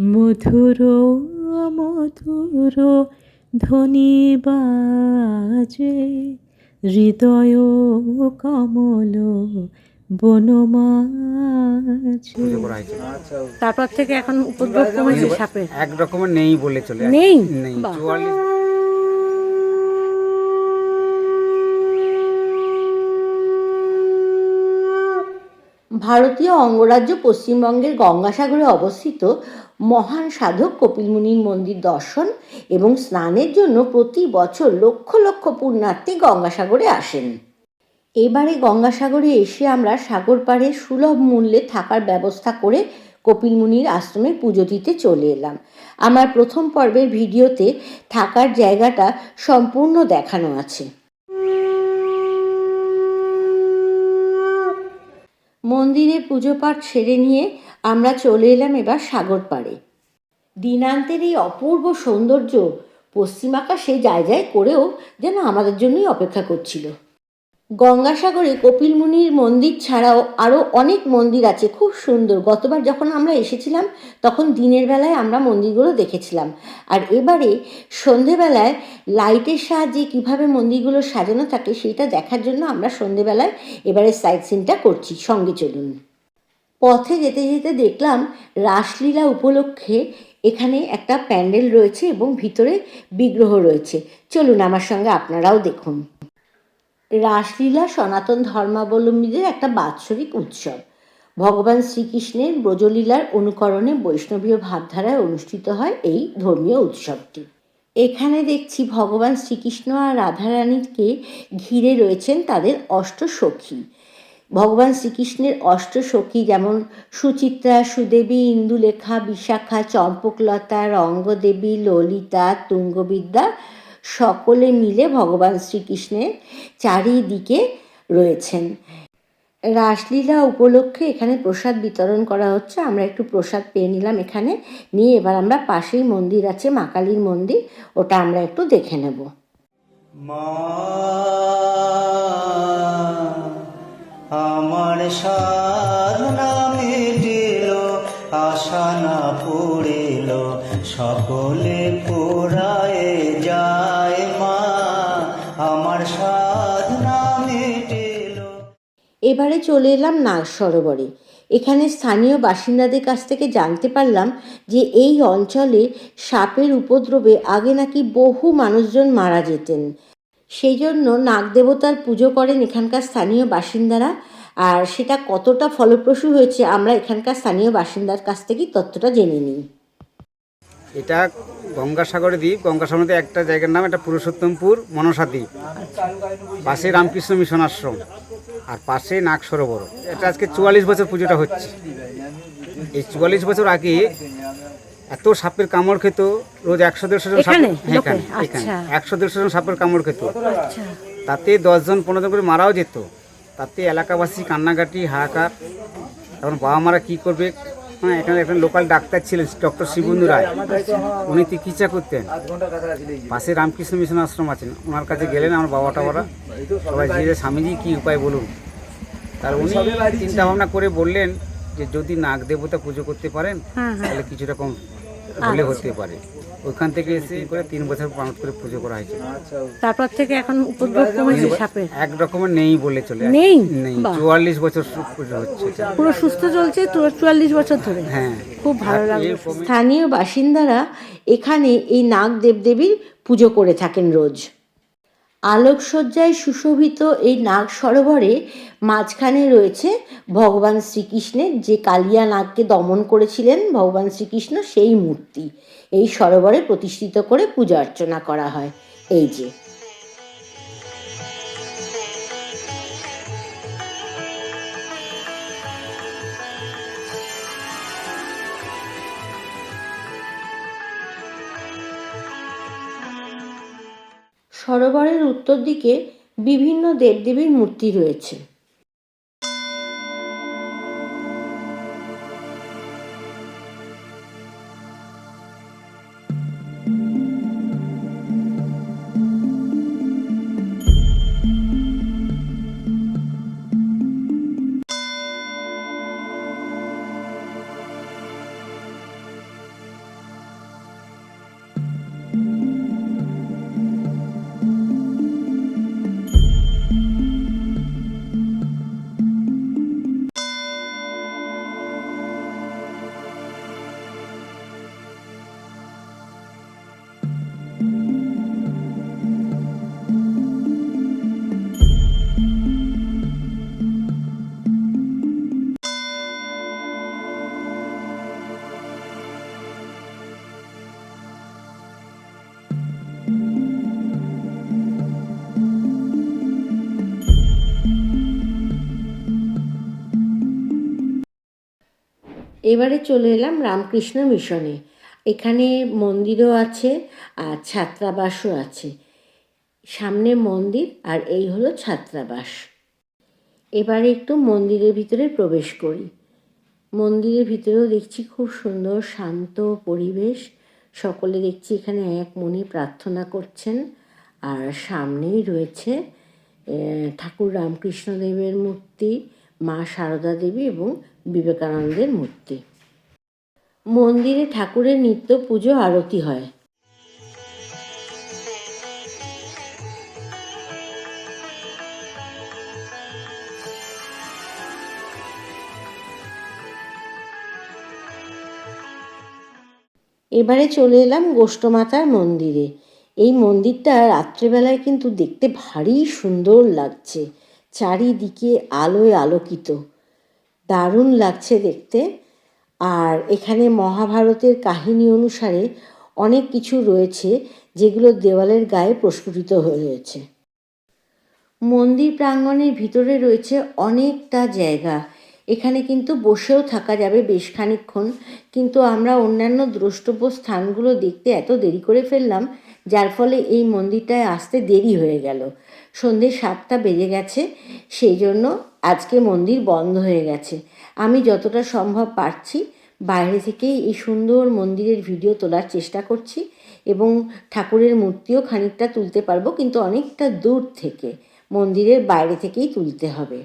মধুর মধুর ধ্বনি বাজে। হৃদয় কমল বনমাঝে তারপর থেকে এখন উপদ্রব কমেছে সাপের এক রকমের নেই বলে চলে নেই? নেই ভারতীয় অঙ্গরাজ্য পশ্চিমবঙ্গের গঙ্গাসাগরে অবস্থিত মহান সাধক কপিল মুনির মন্দির দর্শন এবং স্নানের জন্য প্রতি বছর লক্ষ লক্ষ পুণ্যার্থী গঙ্গাসাগরে আসেন। এবারে গঙ্গাসাগরে এসে আমরা সাগর পাড়ে সুলভ মূল্যে থাকার ব্যবস্থা করে কপিল মুনির আশ্রমে পুজো দিতে চলে এলাম। আমার প্রথম পর্বের ভিডিওতে থাকার জায়গাটা সম্পূর্ণ দেখানো আছে। মন্দিরে পুজো পাঠ সেরে নিয়ে আমরা চলে এলাম এবার সাগর পাড়ে। দিনান্তের এই অপূর্ব সৌন্দর্য পশ্চিম আকাশে যায় যায় করেও যেন আমাদের জন্যই অপেক্ষা করছিল। গঙ্গাসাগরে কপিল মুনির মন্দির ছাড়াও আরও অনেক মন্দির আছে খুব সুন্দর। গতবার যখন আমরা এসেছিলাম, তখন দিনের বেলায় আমরা মন্দিরগুলো দেখেছিলাম। আর এবারে সন্ধেবেলায় লাইটের সাহায্যে কীভাবে মন্দিরগুলো সাজানো থাকে, সেটা দেখার জন্য আমরা সন্ধেবেলায় এবারে সাইট সিনটা করছি। সঙ্গে চলুন। পথে যেতে যেতে দেখলাম রাসলীলা উপলক্ষে এখানে একটা প্যান্ডেল রয়েছে এবং ভিতরে বিগ্রহ রয়েছে। চলুন আমার সঙ্গে আপনারাও দেখুন। রাসলীলা সনাতন ধর্মাবলম্বীদের একটা বাৎসরিক উৎসব। ভগবান শ্রীকৃষ্ণের ব্রজলীলার অনুকরণে বৈষ্ণবীয় ভাবধারায় অনুষ্ঠিত হয় এই ধর্মীয় উৎসবটি। এখানে দেখছি ভগবান শ্রীকৃষ্ণ আর রাধারানীকে ঘিরে রয়েছেন তাদের অষ্ট সখী ভগবান শ্রীকৃষ্ণের অষ্ট সখী যেমন সুচিত্রা, সুদেবী, ইন্দুলেখা, বিশাখা, চম্পকলতা, রঙ্গদেবী, ললিতা, তুঙ্গবিদ্যা সকলে মিলে ভগবান শ্রীকৃষ্ণের চারিদিকে রয়েছেন। রাসলীলা উপলক্ষে এখানে প্রসাদ বিতরণ করা হচ্ছে। আমরা একটু প্রসাদ পেয়ে নিলাম এখানে। নিয়ে এবার আমরা পাশেই মন্দির আছে, মা কালীর মন্দির। ওটা আমরা একটু দেখে নেব। মা আমার সাধনা মিটিল আশা না পুরিল সকলে পুরায়ে যায় মা। আমার সাধনা মিটিল এবারে চলে এলাম নাগ সরোবরে। এখানে স্থানীয় বাসিন্দাদের কাছ থেকে জানতে পারলাম যে এই অঞ্চলে সাপের উপদ্রবে আগে নাকি বহু মানুষজন মারা যেতেন। সেই জন্য নাগ দেবতার পুজো করেন এখানকার স্থানীয় বাসিন্দারা। আর সেটা কতটা ফলপ্রসূ হয়েছে, আমরা এখানকার স্থানীয় বাসিন্দার কাছ থেকেই তথ্যটা জেনে নিই। এটা গঙ্গাসাগর দ্বীপ। গঙ্গাসাগরে একটা জায়গার নাম, এটা পুরুষোত্তমপুর, মনসা দ্বীপ। পাশে রামকৃষ্ণ মিশন আশ্রম আর পাশে নাগ সরোবর। এটা আজকে চুয়াল্লিশ বছর পুজোটা হচ্ছে। এই চুয়াল্লিশ বছর আগে এত সাপের কামড় খেত রোজ একশো দেড়শো জন সাপ এখানে? হ্যাঁ, আচ্ছা। একশো দেড়শো জন সাপের কামড় খেত। আচ্ছা। তাতে দশজন পনেরো জন করে মারাও যেত। তাতে এলাকাবাসী কান্নাকাটি হাহাকার। এখন বাবা মারা কী করবে? হ্যাঁ এখানে একটা লোকাল ডাক্তার ছিলেন ডক্টর শিবন্ধু রায়। উনি চিকিৎসা করতেন? পাশে রামকৃষ্ণ মিশন আশ্রম আছেন ওনার কাছে গেলেন আমার বাবাটা ওরা সবাই যে স্বামীজি কী উপায় বলুন? তার উনি চিন্তা ভাবনা করে বললেন যে যদি নাগ দেবতা পুজো করতে পারেন হ্যাঁ হ্যাঁ। তাহলে কিছু রকম হলে হতে পারে। ওখান থেকে এসে করে তিন বছর পালন করে পুজো করা হয়েছে। তারপর থেকে এখন উপদ্রব কমেছে সাপের? এক রকমের নেই বলে চলে নেই? নেই। চুয়াল্লিশ বছর পুজো হচ্ছে। পুরো সুস্থ চলছে তো চুয়াল্লিশ বছর ধরে? হ্যাঁ। খুব ভালো কমে- স্থানীয় বাসিন্দারা এখানে এই নাগ দেবদেবীর পুজো করে থাকেন রোজ। আলোকসজ্জায় সুশোভিত এই নাগ সরোবরে মাঝখানে রয়েছে ভগবান শ্রীকৃষ্ণের যে কালিয়া নাগকে দমন করেছিলেন ভগবান শ্রীকৃষ্ণ, সেই মূর্তি। এই সরোবরে প্রতিষ্ঠিত করে পূজা অর্চনা করা হয়। এই যে সরোবরের উত্তর দিকে বিভিন্ন দেবদেবীর মূর্তি রয়েছে। এবারে চলে এলাম রামকৃষ্ণ মিশনে। এখানে মন্দিরও আছে আর ছাত্রাবাসও আছে। সামনে মন্দির আর এই হলো ছাত্রাবাস। এবারে একটু মন্দিরের ভিতরে প্রবেশ করি। মন্দিরের ভিতরেও দেখছি খুব সুন্দর শান্ত পরিবেশ। সকলে দেখছি এখানে এক মনে প্রার্থনা করছেন আর সামনেই রয়েছে ঠাকুর রামকৃষ্ণদেবের মূর্তি। মা সারদা দেবী এবং বিবেকানন্দের মূর্তি। মন্দিরে ঠাকুরের নিত্য পুজো, আরতি হয়। এবারে চলে এলাম গোষ্ঠমাতার মন্দিরে। এই মন্দিরটা রাত্রেবেলায় কিন্তু দেখতে ভারী সুন্দর লাগছে। চারিদিকে আলোয় আলোকিত। দারুণ লাগছে দেখতে। আর এখানে মহাভারতের কাহিনী অনুসারে অনেক কিছু রয়েছে যেগুলো দেওয়ালের গায়ে প্রস্ফুটিত হয়ে রয়েছে। মন্দির প্রাঙ্গণের ভিতরে রয়েছে অনেকটা জায়গা। এখানে কিন্তু বসেও থাকা যাবে বেশ খানিকক্ষণ। কিন্তু আমরা অন্যান্য দ্রষ্টব্য স্থানগুলো দেখতে এত দেরি করে ফেললাম, যার ফলে এই মন্দিরটায় আসতে দেরি হয়ে গেল। সন্ধে সাতটা বেজে গেছে, সেই জন্য আজকে মন্দির বন্ধ হয়ে গেছে। আমি যতটা সম্ভব পারছি, বাইরে থেকেই এই সুন্দর মন্দিরের ভিডিও তোলার চেষ্টা করছি এবং ঠাকুরের মূর্তিও খানিকটা তুলতে পারব, কিন্তু অনেকটা দূর থেকে, মন্দিরের বাইরে থেকেই তুলতে হবে।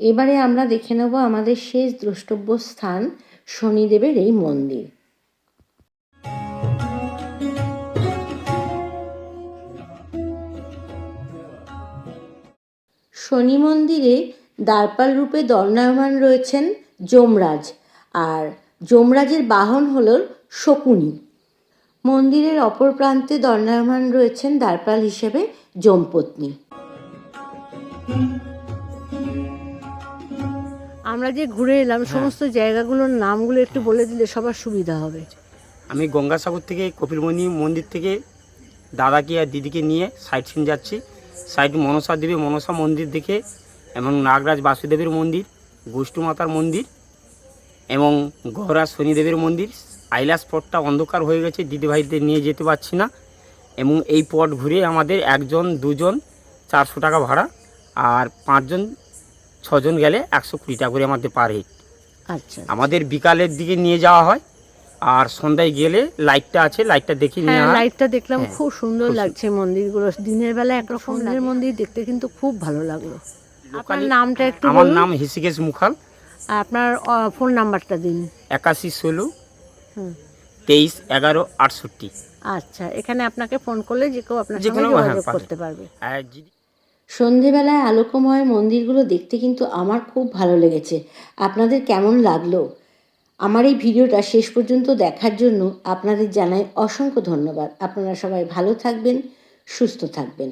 এবারে আমরা দেখে নেব আমাদের শেষ দ্রষ্টব্য স্থান, শনিদেবের এই মন্দির। শনি মন্দিরে দ্বারপাল রূপে দণ্ডায়মান রয়েছেন যমরাজ, আর যমরাজের বাহন হল শকুনি। মন্দিরের অপর প্রান্তে দণ্ডায়মান রয়েছেন দ্বারপাল হিসেবে যমপত্নী। আমরা যে ঘুরে এলাম সমস্ত জায়গাগুলোর নামগুলো একটু বলে দিলে সবার সুবিধা হবে। আমি গঙ্গাসাগর থেকে কপিলমণি মন্দির থেকে দাদাকে আর দিদিকে নিয়ে সাইট সিন যাচ্ছি। সাইড মনসা দেবী মনসা মন্দির দেখে এবং নাগরাজ বাসুদেবের মন্দির গোষ্ঠী মাতার মন্দির এবং গহরাজ শনিদেবের মন্দির। আইলা স্পটটা অন্ধকার হয়ে গেছে দিদিভাইদের নিয়ে যেতে পারছি না। এবং এই পট ঘুরে আমাদের একজন দুজন চারশো টাকা ভাড়া আর পাঁচজন ছজন গেলে একশো কুড়ি টাকা করে আমাদের পার হেড আচ্ছা। আমাদের বিকালের দিকে নিয়ে যাওয়া হয় আর সন্ধ্যায় গেলে লাইটটা আছে লাইটটা দেখে নিয়ে হ্যাঁ। লাইটটা দেখলাম হ্যাঁ, খুব সুন্দর লাগছে মন্দিরগুলো। দিনের বেলা একরকম মন্দির মন্দির দেখতে কিন্তু খুব ভালো লাগল। আপনার নামটা একটু আমার নাম হৃষিকেশ মুখাল। আপনার ফোন নাম্বারটা দিন। একাশি ষোলো হুম। তেইশ এগারো আটষট্টি। আচ্ছা এখানে আপনাকে ফোন করলে যে কেউ আপনার যে সঙ্গে কোনো- হ্যাঁ, যোগাযোগ করতে পারবে। সন্ধেবেলায় আলোকময় মন্দিরগুলো দেখতে কিন্তু আমার খুব ভালো লেগেছে। আপনাদের কেমন লাগল? আমার এই ভিডিওটা শেষ পর্যন্ত দেখার জন্য আপনাদের জানাই অসংখ্য ধন্যবাদ। আপনারা সবাই ভালো থাকবেন, সুস্থ থাকবেন।